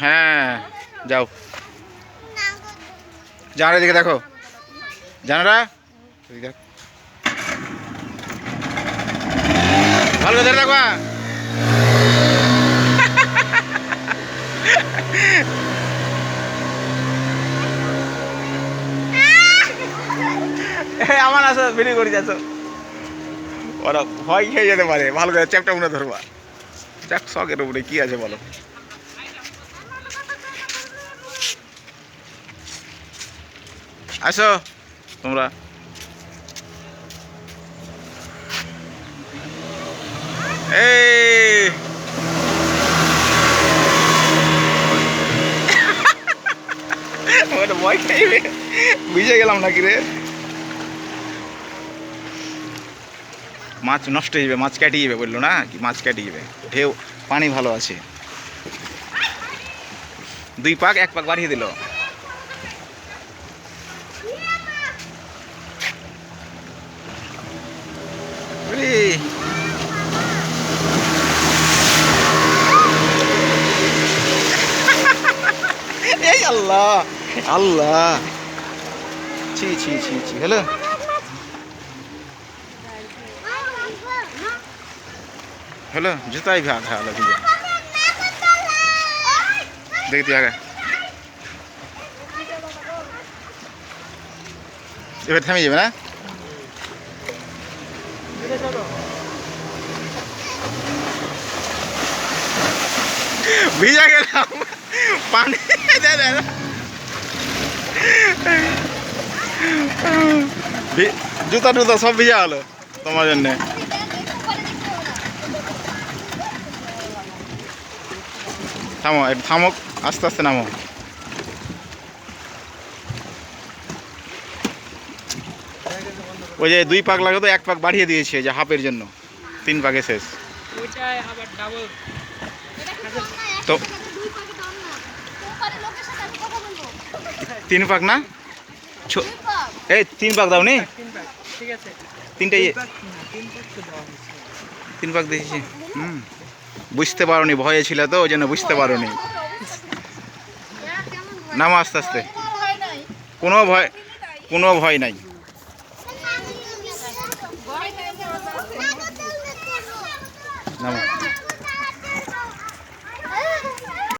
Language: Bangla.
হ্যাঁ যাও। জানারা দিকে দেখো। জানারা দেখো। ভালো করে রাখবা। আমার আসো ভিডিও করে যাচ্ছ ওরা ভয় খেয়ে যেতে পারে। ভালো করে চ্যাপটা মনে ধরবা। যাক শখের উপরে কি আছে বলো। আসো, তোমরা। এই। গেলাম নাকি রে? মাছ নষ্ট হয়ে যাবে, মাছ কেটে যাবে বলল না? কি মাছ কেটে যাবে? ঢেউ, পানি ভালো আছে। দুই পাক, এক পাক বাড়িয়ে দিল। আল্লাহ আল্লাহ ছি ছি ছি ছি হ্যালো হ্যালো জুতাই ভাগ হ্যাঁ আলো ভিজে দেখতে আগে এবার থেমে যাবে না ভিজা গেলাম পানি জুতা টুতা সব ভিজা হলো তোমার জন্য। থামো একটু থামো আস্তে আস্তে নামো। ওই যে দুই পাক লাগাতো এক পাক বাড়িয়ে দিয়েছে যে হাফের জন্য। তিন পাকে শেষ। তো তিন পাক না? এই, তিন পাক দাও নি? তিনটে ইয়ে। তিন পাক দিয়েছি। হুম। বুঝতে পারোনি, ভয়ে ছিল তো, ওই জন্য বুঝতে পারোনি। নামো আস্তে আস্তে। কোনো ভয় কোনো ভয় নাই। নামো।